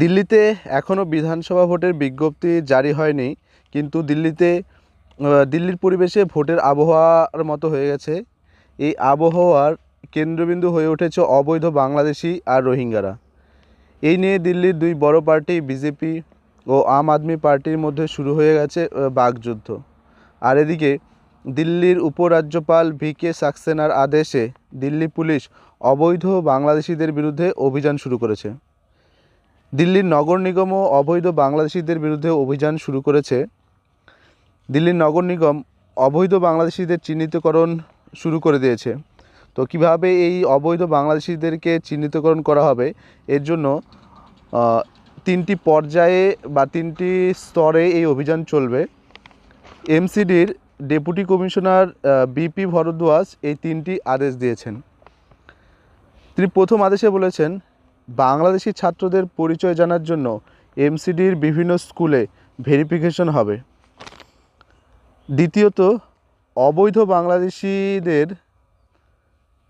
দিল্লিতে এখনও বিধানসভা ভোটের বিজ্ঞপ্তি জারি হয়নি কিন্তু দিল্লিতে দিল্লির পরিবেশে ভোটের আবহাওয়ার মতো হয়ে গেছে। এই আবহাওয়ার কেন্দ্রবিন্দু হয়ে উঠেছে অবৈধ বাংলাদেশি আর রোহিঙ্গারা। এই নিয়ে দিল্লির দুই বড় পার্টি বিজেপি ও আম আদমি পার্টির মধ্যে শুরু হয়ে গেছে আহ, বাকযুদ্ধ। আর এদিকে দিল্লির উপরাজ্যপাল ভি কে সাক্সেনার আদেশে দিল্লি পুলিশ অবৈধ বাংলাদেশিদের বিরুদ্ধে অভিযান শুরু করেছে। দিল্লির নগর নিগমও অবৈধ বাংলাদেশিদের বিরুদ্ধে অভিযান শুরু করেছে। দিল্লির নগর নিগম অবৈধ বাংলাদেশিদের চিহ্নিতকরণ শুরু করে দিয়েছে। তো কীভাবে এই অবৈধ বাংলাদেশিদেরকে চিহ্নিতকরণ করা হবে? এর জন্য তিনটি পর্যায়ে বা তিনটি স্তরে এই অভিযান চলবে। এমসিডির ডেপুটি কমিশনার বিপি ভরদ্বাজ এই তিনটি আদেশ দিয়েছেন। তিনি প্রথম আদেশে বলেছেন বাংলাদেশি ছাত্রদের পরিচয় জানার জন্য এমসিডির বিভিন্ন স্কুলে ভেরিফিকেশন হবে। দ্বিতীয়ত, অবৈধ বাংলাদেশিদের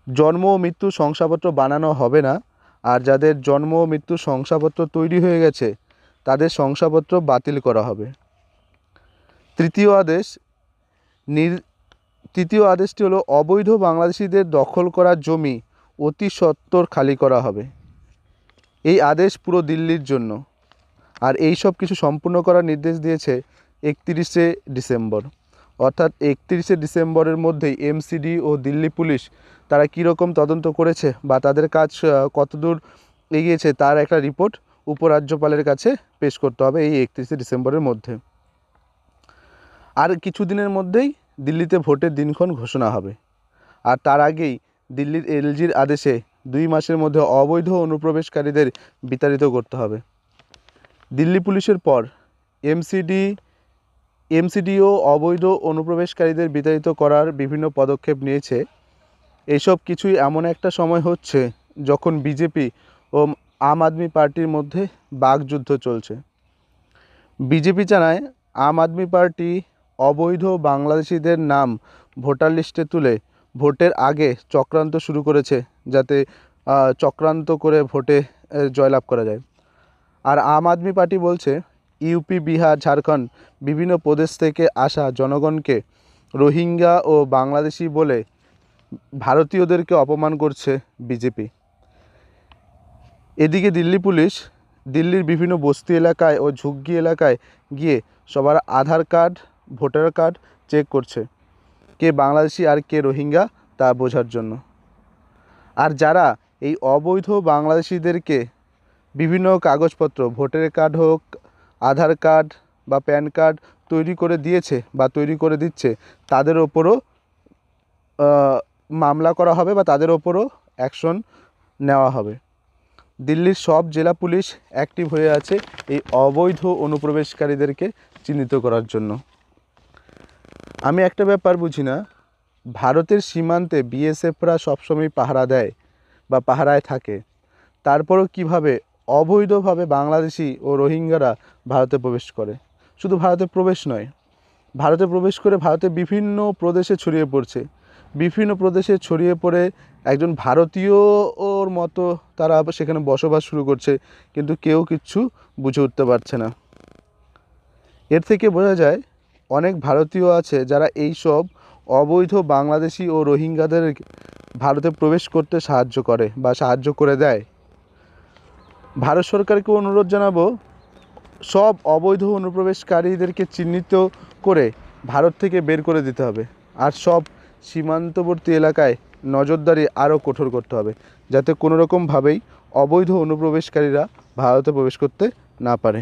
জন্ম ও মৃত্যু শংসাপত্র বানানো হবে না। আর যাদের জন্ম ও মৃত্যু শংসাপত্র তৈরি হয়ে গেছে, তাদের শংসাপত্র বাতিল করা হবে। তৃতীয় আদেশ, নির, তৃতীয় আদেশটি হলো অবৈধ বাংলাদেশিদের দখল করা জমি অতি সত্বর খালি করা হবে। এই আদেশ পুরো দিল্লির জন্য। আর এই সব কিছু সম্পূর্ণ করার নির্দেশ দিয়েছে একত্রিশে ডিসেম্বর। অর্থাৎ একত্রিশে ডিসেম্বরের মধ্যেই এমসিডি ও দিল্লি পুলিশ তারা কীরকম তদন্ত করেছে বা তাদের কাজ কতদূর এগিয়েছে তার একটা রিপোর্ট উপরাজ্যপালের কাছে পেশ করতে হবে এই একত্রিশে ডিসেম্বরের মধ্যে। আর কিছুদিনের মধ্যেই দিল্লিতে ভোটের দিনক্ষণ ঘোষণা হবে। আর তার আগেই দিল্লির এলজির আদেশে দুই মাসের মধ্যে অবৈধ অনুপ্রবেশকারীদের বিতাড়িত করতে হবে। দিল্লি পুলিশের পর এমসিডি এমসিডিও অবৈধ অনুপ্রবেশকারীদের বিতাড়িত করার বিভিন্ন পদক্ষেপ নিয়েছে। এইসব কিছুই এমন একটা সময় হচ্ছে যখন বিজেপি ও আম আদমি পার্টির মধ্যে বাকযুদ্ধ চলছে। বিজেপি জানায়, আম আদমি পার্টি অবৈধ বাংলাদেশিদের নাম ভোটার লিস্টে তুলে ভোটের আগে চক্রান্ত শুরু করেছে যাতে চক্রান্ত করে ভোটে জয়লাভ করা যায়। আর আম আদমি পার্টি বলছে ইউপি বিহার, ঝাড়খণ্ড বিভিন্ন প্রদেশ থেকে আসা জনগণকে রোহিঙ্গা ও বাংলাদেশি বলে ভারতীয়দেরকে অপমান করছে বিজেপি। এদিকে দিল্লি পুলিশ, দিল্লির বিভিন্ন বস্তি এলাকায় ও ঝুগ্গি এলাকায় গিয়ে সবার Aadhaar card, voter card check করছে। কে বাংলাদেশি আর কে রোহিঙ্গা তা বোঝার জন্য। আর যারা এই অবৈধ বাংলাদেশিদেরকে বিভিন্ন কাগজপত্র, ভোটার কার্ড হোক, আধার কার্ড বা প্যান কার্ড তৈরি করে দিয়েছে বা তৈরি করে দিচ্ছে, তাদের ওপরও মামলা করা হবে বা তাদের ওপরও অ্যাকশন নেওয়া হবে। দিল্লির সব জেলা পুলিশ অ্যাক্টিভ হয়ে আছে এই অবৈধ অনুপ্রবেশকারীদেরকে চিহ্নিত করার জন্য। আমি একটা ব্যাপার বুঝি না। ভারতের সীমান্তে বিএসএফরা সবসময় পাহারা দেয় বা পাহারায় থাকে। তারপরও কীভাবে অবৈধভাবে বাংলাদেশি ও রোহিঙ্গারা ভারতে প্রবেশ করে? শুধু ভারতে প্রবেশ নয়, ভারতে প্রবেশ করে ভারতে বিভিন্ন প্রদেশে ছড়িয়ে পড়ছে। বিভিন্ন প্রদেশে ছড়িয়ে পড়ে একজন ভারতীয় ওর মতো তারা সেখানে বসবাস শুরু করছে, কিন্তু কেউ কিচ্ছু বুঝে উঠতে পারছে না। এর থেকে বোঝা যায় অনেক ভারতীয় আছে যারা এই সব অবৈধ বাংলাদেশি ও রোহিঙ্গাদের ভারতে প্রবেশ করতে সাহায্য করে বা সাহায্য করে দেয়। ভারত সরকারকে অনুরোধ জানাব, সব অবৈধ অনুপ্রবেশকারীদেরকে চিহ্নিত করে ভারত থেকে বের করে দিতে হবে আর সব সীমান্তবর্তী এলাকায় নজরদারি আরও কঠোর করতে হবে যাতে কোনো রকমভাবেই অবৈধ অনুপ্রবেশকারীরা ভারতে প্রবেশ করতে না পারে।